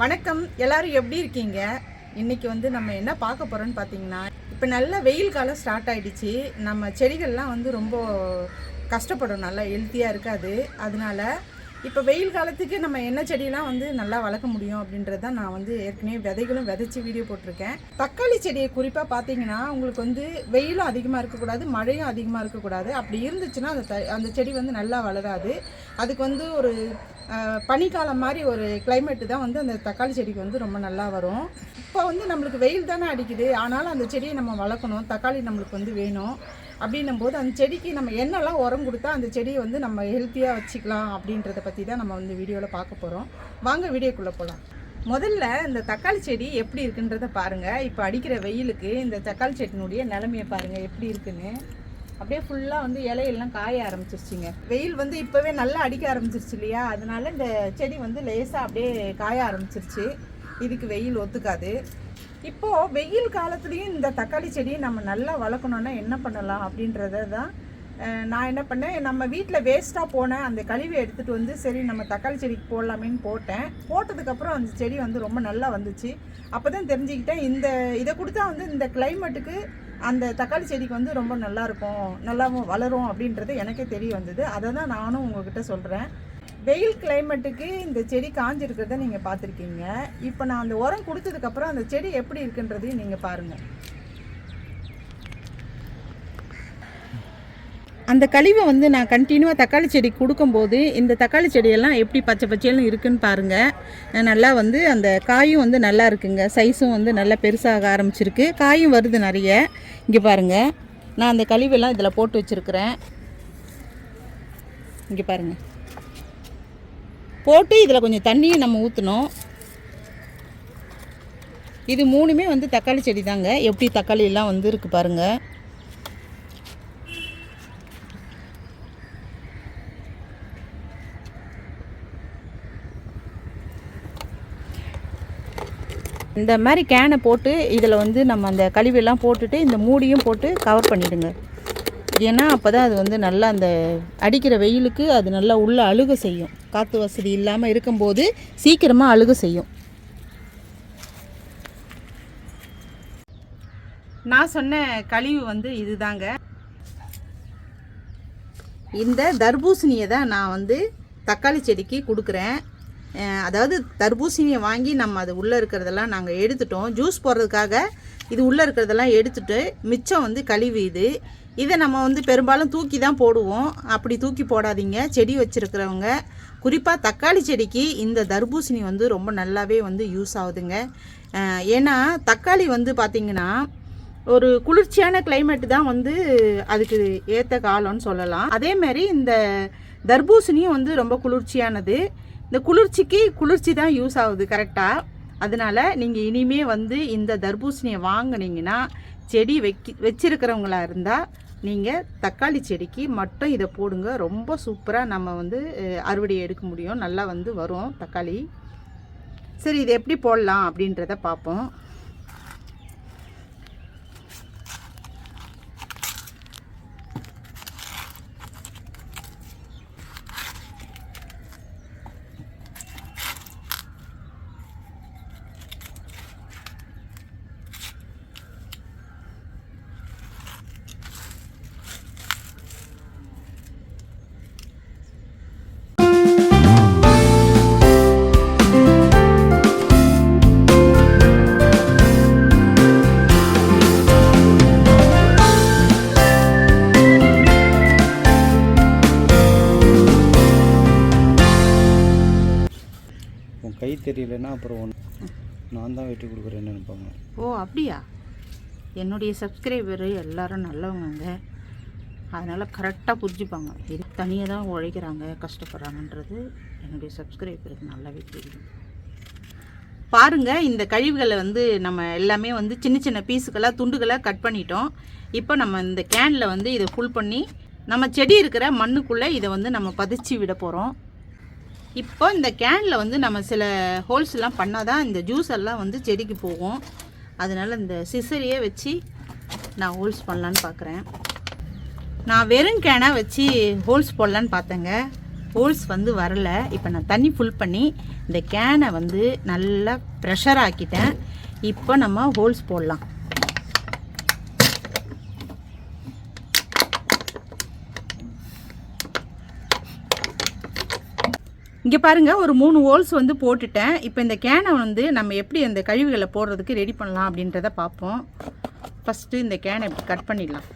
வணக்கம். எல்லாரும் எப்படி இருக்கீங்க? இன்னைக்கு வந்து நம்ம என்ன பார்க்க போறோம்னு பார்த்தீங்கன்னா இப்போ நல்ல வெயில் காலம் ஸ்டார்ட் ஆயிடுச்சு. நம்ம செடிகள்லாம் வந்து ரொம்ப கஷ்டப்படும். நல்லா ஹெல்த்தியாக இருக்காது. அதனால இப்போ வெயில் காலத்துக்கு நம்ம என்ன செடியெல்லாம் வந்து நல்லா வளர்க்க முடியும் அப்படின்றது தான் நான் வந்து ஏற்கனவே விதைகளும் விதைச்சி வீடியோ போட்டிருக்கேன். தக்காளி செடியை குறிப்பாக பார்த்தீங்கன்னா உங்களுக்கு வந்து வெயிலும் அதிகமாக இருக்கக்கூடாது மழையும் அதிகமாக இருக்கக்கூடாது. அப்படி இருந்துச்சுன்னா அந்த த- அந்த செடி வந்து நல்லா வளராது. அதுக்கு வந்து ஒரு பனிக்காலம் மாதிரி ஒரு கிளைமேட்டு தான் வந்து அந்த தக்காளி செடிக்கு வந்து ரொம்ப நல்லா வரும். இப்போ வந்து நம்மளுக்கு வெயில் தானே அடிக்குது. ஆனாலும் அந்த செடியை நம்ம வளர்க்கணும். தக்காளி நம்மளுக்கு வந்து வேணும். அப்படின்னும் போது அந்த செடிக்கு நம்ம என்னெல்லாம் உரம் கொடுத்தா அந்த செடியை வந்து நம்ம ஹெல்த்தியாக வச்சுக்கலாம் அப்படின்றத பற்றி தான் நம்ம வந்து வீடியோவில் பார்க்க போகிறோம் வாங்க வீடியோக்குள்ளே போகலாம் முதல்ல இந்த தக்காளி செடி எப்படி இருக்குன்றத பாருங்கள் இப்போ அடிக்கிற வெயிலுக்கு இந்த தக்காளி செடியினுடைய நிலமையை பாருங்கள் எப்படி இருக்குன்னு. அப்படியே ஃபுல்லாக வந்து இலையெல்லாம் காய ஆரம்பிச்சிருச்சுங்க. வெயில் வந்து இப்போவே நல்லா அடிக்க ஆரம்பிச்சிருச்சு இல்லையா? அதனால இந்த செடி வந்து லேசாக அப்படியே காய ஆரம்பிச்சிருச்சு. இதுக்கு வெயில் ஒத்துக்காது. இப்போது வெயில் காலத்துலேயும் இந்த தக்காளி செடியை நம்ம நல்லா வளர்க்கணுன்னா என்ன பண்ணலாம் அப்படின்றத தான் நான் என்ன பண்ணேன் நம்ம வீட்டில் வேஸ்ட்டாக போனேன் அந்த கழிவை எடுத்துகிட்டு வந்து சரி நம்ம தக்காளி செடிக்கு போடலாமேன்னு போட்டேன். போட்டதுக்கப்புறம் அந்த செடி வந்து ரொம்ப நல்லா வந்துச்சு. அப்போ தான் தெரிஞ்சுக்கிட்டேன் இந்த இதை கொடுத்தா வந்து இந்த கிளைமேட்டுக்கு அந்த தக்காளி செடிக்கு வந்து ரொம்ப நல்லா இருக்கும் நல்லாவும் வளரும் அப்படின்றது எனக்கே தெரிய வந்தது. அதை தான் நானும் உங்ககிட்ட சொல்கிறேன் வெயில் கிளைமேட்டுக்கு இந்த செடி காஞ்சிருக்கிறத நீங்கள் பார்த்துருக்கீங்க. இப்போ நான் அந்த உரம் கொடுத்ததுக்கப்புறம் அந்த செடி எப்படி இருக்குன்றதையும் நீங்கள் பாருங்கள் அந்த கழிவை வந்து நான் கண்டினியூவாக தக்காளி செடி கொடுக்கும்போது இந்த தக்காளி செடியெல்லாம் எப்படி பச்சை பச்சையெல்லாம் இருக்குன்னு பாருங்கள் நல்லா வந்து அந்த காயும் வந்து நல்லா இருக்குங்க. சைஸும் வந்து நல்லா பெருசாக ஆரம்பிச்சிருக்கு. காயும் வருது நிறைய. இங்கே பாருங்கள் நான் அந்த கழிவெல்லாம் இதில் போட்டு வச்சுருக்கிறேன். இங்கே பாருங்கள் போட்டு இதில் கொஞ்சம் தண்ணியும் நம்ம ஊற்றணும் இது மூணுமே வந்து தக்காளி செடி தாங்க. எப்படி தக்காளியெல்லாம் வந்து இருக்கு பாருங்கள் இந்த மாதிரி கேனை போட்டு இதில் வந்து நம்ம அந்த கழிவெல்லாம் போட்டுட்டு இந்த மூடியும் போட்டு கவர் பண்ணிவிடுங்க ஏன்னா அப்போ தான் அது வந்து நல்லா அந்த அடிக்கிற வெயிலுக்கு அது நல்லா உள்ள அழுக செய்யும். காற்று வசதி இல்லாமல் இருக்கும்போது சீக்கிரமாக அழுக செய்யும். நான் சொன்ன கழிவு வந்து இதுதாங்க. இந்த தர்பூசணியை தான் நான் வந்து தக்காளி செடிக்கு கொடுக்குறேன். அதாவது தர்பூசணியை வாங்கி நம்ம அது உள்ளே இருக்கிறதெல்லாம் நாங்கள் எடுத்துட்டோம். ஜூஸ் போடுறதுக்காக இது உள்ளே இருக்கிறதெல்லாம் எடுத்துட்டு மிச்சம் வந்து கழிவு இது. இதை நம்ம வந்து பெரும்பாலும் தூக்கி தான் போடுவோம். அப்படி தூக்கி போடாதீங்க. செடி வச்சுருக்கிறவங்க குறிப்பாக தக்காளி செடிக்கு இந்த தர்பூசணி வந்து ரொம்ப நல்லாவே வந்து யூஸ் ஆகுதுங்க. ஏன்னா தக்காளி வந்து பார்த்திங்கன்னா ஒரு குளிர்ச்சியான கிளைமேட் தான் வந்து அதுக்கு ஏற்ற காலம்னு சொல்லலாம். அதே மாதிரி இந்த தர்பூசணியும் வந்து ரொம்ப குளிர்ச்சியானது. இந்த குளிர்ச்சிக்கு குளிர்ச்சி தான் யூஸ் ஆகுது கரெக்டாக அதனால் நீங்கள் இனிமே வந்து இந்த தர்பூசணியை வாங்கினீங்கன்னா செடி வைக்கி வச்சிருக்கிறவங்களா இருந்தால் நீங்கள் தக்காளி செடிக்கு மட்டும் இதை போடுங்க. ரொம்ப சூப்பராக நம்ம வந்து அறுவடை எடுக்க முடியும். நல்லா வந்து வரும் தக்காளி. சரி இது எப்படி போடலாம் அப்படின்றத பார்ப்போம். தெரியலன்னா அப்புறம் ஒன்று நான் தான் வெட்டி கொடுக்குறேன்னு நினைப்பாங்க. ஓ அப்படியா? என்னுடைய சப்ஸ்கிரைபரு எல்லாரும் நல்லவங்க அதனால் கரெக்டாக புரிஞ்சுப்பாங்க. இது தனியாக தான் உழைக்கிறாங்க கஷ்டப்படுறாங்கன்றது என்னுடைய சப்ஸ்கிரைபருக்கு நல்லாவே தெரியும். பாருங்கள் இந்த கழிவுகளை வந்து நம்ம எல்லாமே வந்து சின்ன சின்ன பீஸுக்கெல்லாம் துண்டுகளாக கட் பண்ணிட்டோம். இப்போ நம்ம இந்த கேனில் வந்து இதை ஃபுல் பண்ணி நம்ம செடி இருக்கிற மண்ணுக்குள்ளே இதை வந்து நம்ம பதிச்சு விட போகிறோம் இப்போ இந்த கேனில் வந்து நம்ம சில ஹோல்ஸ் எல்லாம் பண்ணால் தான் இந்த ஜூஸ் எல்லாம் வந்து செடிக்கு போகும். அதனால் இந்த சிசரியே வச்சு நான் ஹோல்ஸ் பண்ணலான்னு பார்க்குறேன் நான் வெறும் கேனை வச்சு ஹோல்ஸ் போடலான்னு பார்த்தேங்க. ஹோல்ஸ் வந்து வரலை. இப்போ நான் தண்ணி ஃபுல் பண்ணி இந்த கேனை வந்து நல்லா ப்ரெஷர் ஆக்கிட்டேன். இப்போ நம்ம ஹோல்ஸ் போடலாம். இங்கே பாருங்கள் ஒரு மூணு ஹோல்ஸ் வந்து போட்டுட்டேன். இப்போ இந்த கேனை வந்து நம்ம எப்படி அந்த கழிவுகளை போடுறதுக்கு ரெடி பண்ணலாம் அப்படின்றத பார்ப்போம். ஃபஸ்ட்டு இந்த கேனை இப்படி கட் பண்ணிடலாம்.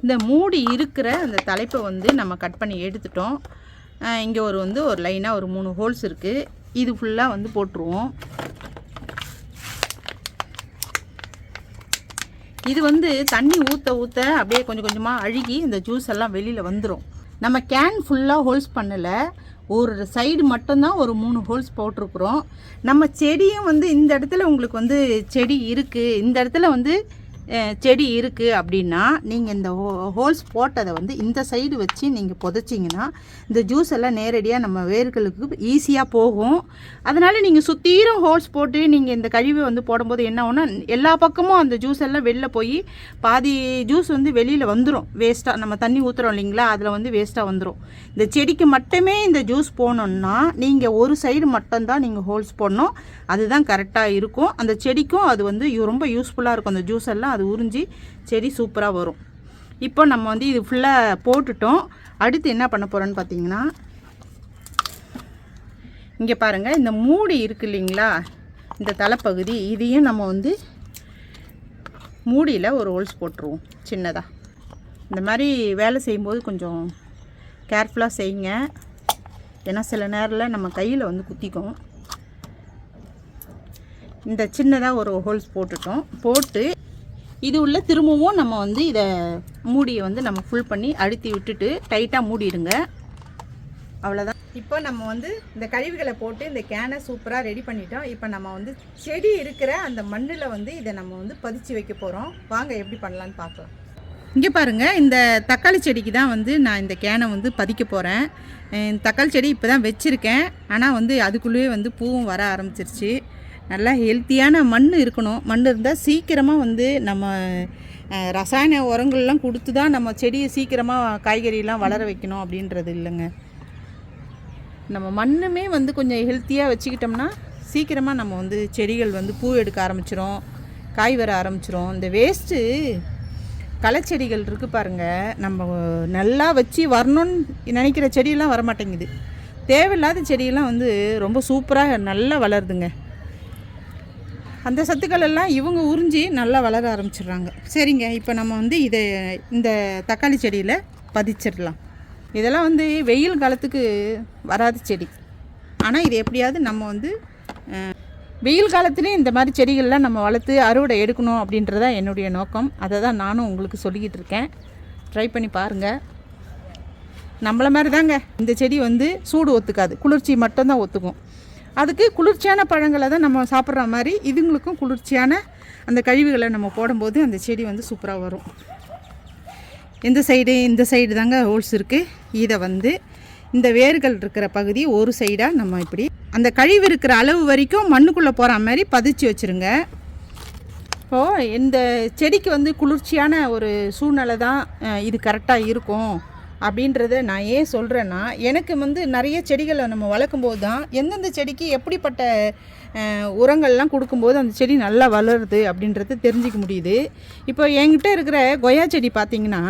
இந்த மூடி இருக்கிற அந்த தலைப்பை வந்து நம்ம கட் பண்ணி எடுத்துட்டோம். இங்கே ஒரு வந்து ஒரு லைனாக ஒரு மூணு ஹோல்ஸ் இருக்குது இது ஃபுல்லாக வந்து போட்டுருவோம். இது வந்து தண்ணி ஊற்ற ஊற்ற அப்படியே கொஞ்சம் கொஞ்சமாக அழுகி இந்த ஜூஸ் எல்லாம் வெளியில் வந்துடும் நம்ம கேன் ஃபுல்லாக ஹோல்ஸ் பண்ணலை. ஒரு சைடு மட்டும்தான் ஒரு மூணு ஹோல்ஸ் போட்டிருக்குறோம். நம்ம செடியும் வந்து இந்த இடத்துல உங்களுக்கு வந்து செடி இருக்குது இந்த இடத்துல வந்து செடி இருக்குது அப்படின்னா நீங்கள் இந்த ஹோல்ஸ் போட்டதை வந்து இந்த சைடு வச்சு நீங்கள் புதைச்சிங்கன்னா இந்த ஜூஸ் எல்லாம் நேரடியாக நம்ம வேர்களுக்கு ஈஸியாக போகும். அதனால் நீங்கள் சுத்தீரம் ஹோல்ஸ் போட்டு நீங்கள் இந்த கழிவை வந்து போடும்போது என்ன ஆகும்னா எல்லா பக்கமும் அந்த ஜூஸ் எல்லாம் வெளில போய் பாதி ஜூஸ் வந்து வெளியில் வந்துடும் வேஸ்ட்டாக நம்ம தண்ணி ஊற்றுறோம் இல்லைங்களா? அதில் வந்து வேஸ்ட்டாக வந்துடும் இந்த செடிக்கு மட்டுமே இந்த ஜூஸ் போடணுன்னா நீங்கள் ஒரு சைடு மட்டும்தான் நீங்கள் ஹோல்ஸ் போடணும். அதுதான் கரெக்டாக இருக்கும். அந்த செடிக்கும் அது வந்து ரொம்ப யூஸ்ஃபுல்லாக இருக்கும். அந்த ஜூஸ் எல்லாம் அது உறிஞ்சி செடி சூப்பராக வரும். இப்போ நம்ம வந்து இது ஃபுல்லாக போட்டுட்டோம். அடுத்து என்ன பண்ண போகிறோன்னு பார்த்தீங்கன்னா இங்கே பாருங்கள் இந்த மூடி இருக்கு இல்லைங்களா? இந்த தலைப்பகுதி இதையும் நம்ம வந்து மூடியில் ஒரு ஹோல்ஸ் போட்டுருவோம் சின்னதாக இந்த மாதிரி வேலை செய்யும்போது கொஞ்சம் கேர்ஃபுல்லாக செய்யுங்க. ஏன்னா சில நேரில் நம்ம கையில் வந்து குத்திக்கும். இந்த சின்னதாக ஒரு ஹோல்ஸ் போட்டுட்டோம். போட்டு இது உள்ள திரும்பவும் நம்ம வந்து இதை மூடியை வந்து நம்ம ஃபுல் பண்ணி அழுத்தி விட்டுட்டு டைட்டாக மூடிடுங்க. அவ்வளோதான் இப்போ நம்ம வந்து இந்த கழிவுகளை போட்டு இந்த கேனை சூப்பராக ரெடி பண்ணிட்டோம். இப்போ நம்ம வந்து செடி இருக்கிற அந்த மண்ணில் வந்து இதை நம்ம வந்து பதிச்சு வைக்க போகிறோம் வாங்க எப்படி பண்ணலான்னு பார்க்கலாம். இங்கே பாருங்கள் இந்த தக்காளி செடிக்கு தான் வந்து நான் இந்த கேனை வந்து பதிக்க போகிறேன் தக்காளி செடி இப்போ தான் வச்சுருக்கேன். ஆனால் வந்து அதுக்குள்ளேயே வந்து பூவும் வர ஆரம்பிச்சிருச்சு. நல்லா ஹெல்த்தியான மண் இருக்கணும். மண் இருந்தால் சீக்கிரமாக வந்து நம்ம ரசாயன உரங்கள்லாம் கொடுத்து தான் நம்ம செடியை சீக்கிரமாக காய்கறியெல்லாம் வளர வைக்கணும் அப்படின்றது இல்லைங்க. நம்ம மண்ணுமே வந்து கொஞ்சம் ஹெல்த்தியாக வச்சுக்கிட்டோம்னா சீக்கிரமாக நம்ம வந்து செடிகள் வந்து பூ எடுக்க ஆரம்பிச்சிரும் காய் வர ஆரம்பிச்சிரும். இந்த வேஸ்ட்டு களைச்செடிகள் இருக்குது பாருங்கள் நம்ம நல்லா வச்சு வரணும்னு நினைக்கிற செடியெல்லாம் வரமாட்டேங்குது. தேவையில்லாத செடியெல்லாம் வந்து ரொம்ப சூப்பராக நல்லா வளருதுங்க. அந்த சத்துக்கள் எல்லாம் இவங்க உறிஞ்சி நல்லா வளர ஆரம்பிச்சிடுறாங்க. சரிங்க இப்போ நம்ம வந்து இதை இந்த தக்காளி செடியில் பதிச்சிடலாம். இதெல்லாம் வந்து வெயில் காலத்துக்கு வராத செடி. ஆனால் இது எப்படியாவது நம்ம வந்து வெயில் காலத்துலேயும் இந்த மாதிரி செடிகள்லாம் நம்ம வளர்த்து அறுவடை எடுக்கணும் அப்படின்றதா என்னுடைய நோக்கம். அதை தான் நானும் உங்களுக்கு சொல்லிக்கிட்டு இருக்கேன். ட்ரை பண்ணி பாருங்கள் நம்மள மாதிரி தாங்க. இந்த செடி வந்து சூடு ஒத்துக்காது. குளிர்ச்சி மட்டும்தான் ஒத்துக்கும். அதுக்கு குளிர்ச்சியான பழங்களை தான் நம்ம சாப்பிட்ற மாதிரி இதுங்களுக்கும் குளிர்ச்சியான அந்த கழிவுகளை நம்ம போடும்போது அந்த செடி வந்து சூப்பராக வரும். இந்த சைடு இந்த சைடு தாங்க ஹோல்ஸ் இருக்குது இதை வந்து இந்த வேர்கள் இருக்கிற பகுதி ஒரு சைடாக நம்ம இப்படி அந்த கழிவு இருக்கிற அளவு வரைக்கும் மண்ணுக்குள்ளே போகிற மாதிரி பதிச்சு வச்சுருங்க. இப்போது இந்த செடிக்கு வந்து குளிர்ச்சியான ஒரு சூழ்நிலை தான் இது கரெக்டாக இருக்கும். அப்படின்றத நான் ஏன் சொல்கிறேன்னா எனக்கு வந்து நிறைய செடிகளை நம்ம வளர்க்கும்போது தான் எந்தெந்த செடிக்கு எப்படிப்பட்ட உரங்கள்லாம் கொடுக்கும்போது அந்த செடி நல்லா வளருது அப்படின்றது தெரிஞ்சிக்க முடியுது. இப்போ என்கிட்ட இருக்கிற கொய்யா செடி பார்த்திங்கன்னா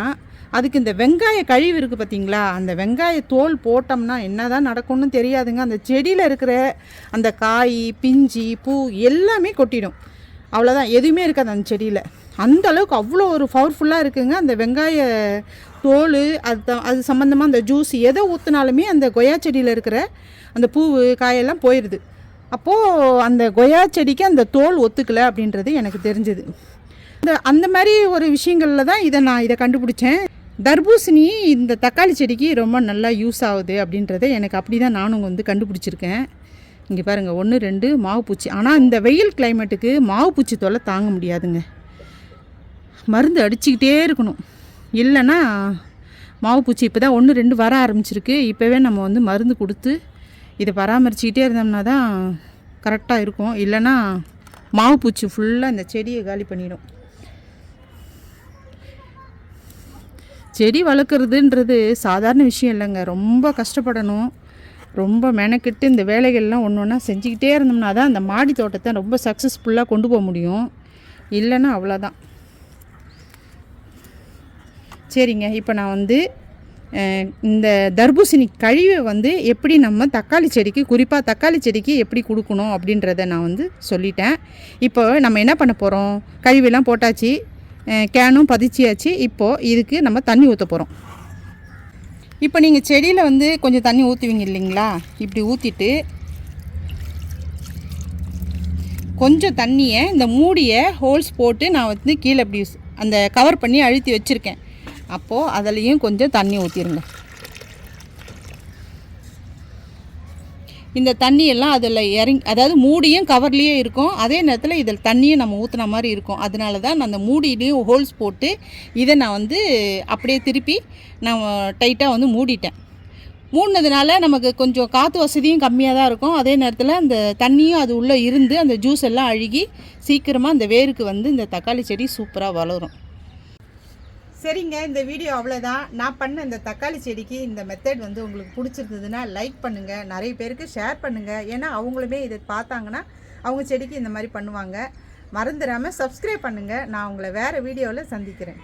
அதுக்கு இந்த வெங்காய கழிவு இருக்குது பார்த்தீங்களா? அந்த வெங்காய தோல் போட்டோம்னா என்ன தான் நடக்கும்னு தெரியாதுங்க. அந்த செடியில் இருக்கிற அந்த காய் பிஞ்சி பூ எல்லாமே கொட்டிடும். அவ்வளோதான் எதுவுமே இருக்காது அந்த செடியில். அந்த அளவுக்கு அவ்வளோ ஒரு பவர்ஃபுல்லாக இருக்குங்க. அந்த வெங்காய தோல் அது அது சம்மந்தமாக அந்த ஜூஸ் எதை ஊற்றினாலுமே அந்த கொய்யா செடியில் இருக்கிற அந்த பூவு காயெல்லாம் போயிடுது அப்போது அந்த கொய்யா செடிக்கு அந்த தோல் ஒத்துக்கலை அப்படின்றது எனக்கு தெரிஞ்சது. இந்த அந்த மாதிரி ஒரு விஷயங்களில் தான் இதை நான் இதை கண்டுபிடிச்சேன். தர்பூசணி இந்த தக்காளி செடிக்கு ரொம்ப நல்லா யூஸ் ஆகுது அப்படின்றத எனக்கு அப்படி தான் நானும் வந்து கண்டுபிடிச்சிருக்கேன். இங்கே பாருங்கள் ஒன்று ரெண்டு மாவு பூச்சி. ஆனால் இந்த வெயில் கிளைமேட்டுக்கு மாவு பூச்சி தொல்லை தாங்க முடியாதுங்க. மருந்து அடிச்சுக்கிட்டே இருக்கணும். இல்லைன்னா மாவு பூச்சி இப்போ தான் ஒன்று ரெண்டு வர ஆரம்பிச்சிருக்கு. இப்போவே நம்ம வந்து மருந்து கொடுத்து இதை பராமரிச்சுக்கிட்டே இருந்தோம்னா தான் கரெக்டாக இருக்கும். இல்லைன்னா மாவு பூச்சி ஃபுல்லாக இந்த செடியை காலி பண்ணிடும். செடி வளர்க்குறதுன்றது சாதாரண விஷயம் இல்லைங்க. ரொம்ப கஷ்டப்படணும். ரொம்ப மெனக்கிட்டு இந்த வேலைகள்லாம் ஒன்று ஒன்றா செஞ்சுக்கிட்டே இருந்தோம்னா தான் அந்த மாடி தோட்டத்தை ரொம்ப சக்ஸஸ்ஃபுல்லாக கொண்டு போக முடியும். இல்லைன்னா அவ்வளோதான் சரிங்க. இப்போ நான் வந்து இந்த தர்பூசணி கழிவை வந்து எப்படி நம்ம தக்காளி செடிக்கு குறிப்பாக தக்காளி செடிக்கு எப்படி கொடுக்கணும் அப்படின்றத நான் வந்து சொல்லிட்டேன். இப்போ நம்ம என்ன பண்ண போகிறோம் கழிவெல்லாம் போட்டாச்சு கேனும் பதிச்சியாச்சு. இப்போது இதுக்கு நம்ம தண்ணி ஊற்ற போகிறோம் இப்போ நீங்கள் செடியில் வந்து கொஞ்சம் தண்ணி ஊற்றுவீங்க இல்லைங்களா? இப்படி ஊற்றிட்டு கொஞ்சம் தண்ணியை இந்த மூடியை ஹோல்ஸ் போட்டு நான் வந்து கீழே இப்படி அந்த கவர் பண்ணி அழுத்தி வச்சுருக்கேன். அப்போது அதுலேயும் கொஞ்சம் தண்ணி ஊற்றிருங்க இந்த தண்ணியெல்லாம் அதில் இறங்கி அதாவது மூடியும் கவர்லேயே இருக்கும். அதே நேரத்தில் இதில் தண்ணியும் நம்ம ஊற்றுன மாதிரி இருக்கும். அதனால தான் நான் அந்த மூடியிலையும் ஹோல்ஸ் போட்டு இதை நான் வந்து அப்படியே திருப்பி நான் டைட்டாக வந்து மூடிட்டேன். மூடினதுனால நமக்கு கொஞ்சம் காற்று வசதியும் கம்மியாக தான் இருக்கும். அதே நேரத்தில் அந்த தண்ணியும் அது உள்ளே இருந்து அந்த ஜூஸ் எல்லாம் அழுகி சீக்கிரமாக அந்த வேருக்கு வந்து இந்த தக்காளி செடி சூப்பராக வளரும். சரிங்க இந்த வீடியோ அவ்வளோதான் நான் பண்ண இந்த தக்காளி செடிக்கு இந்த மெத்தட் வந்து உங்களுக்கு பிடிச்சிருந்ததுன்னா லைக் பண்ணுங்கள் நிறைய பேருக்கு ஷேர் பண்ணுங்கள் ஏன்னா அவங்களுமே இதை பார்த்தாங்கன்னா அவங்க செடிக்கு இந்த மாதிரி பண்ணுவாங்க. மறந்துடாமல் சப்ஸ்கிரைப் பண்ணுங்கள் நான் உங்களை வேறு வீடியோவில் சந்திக்கிறேன்.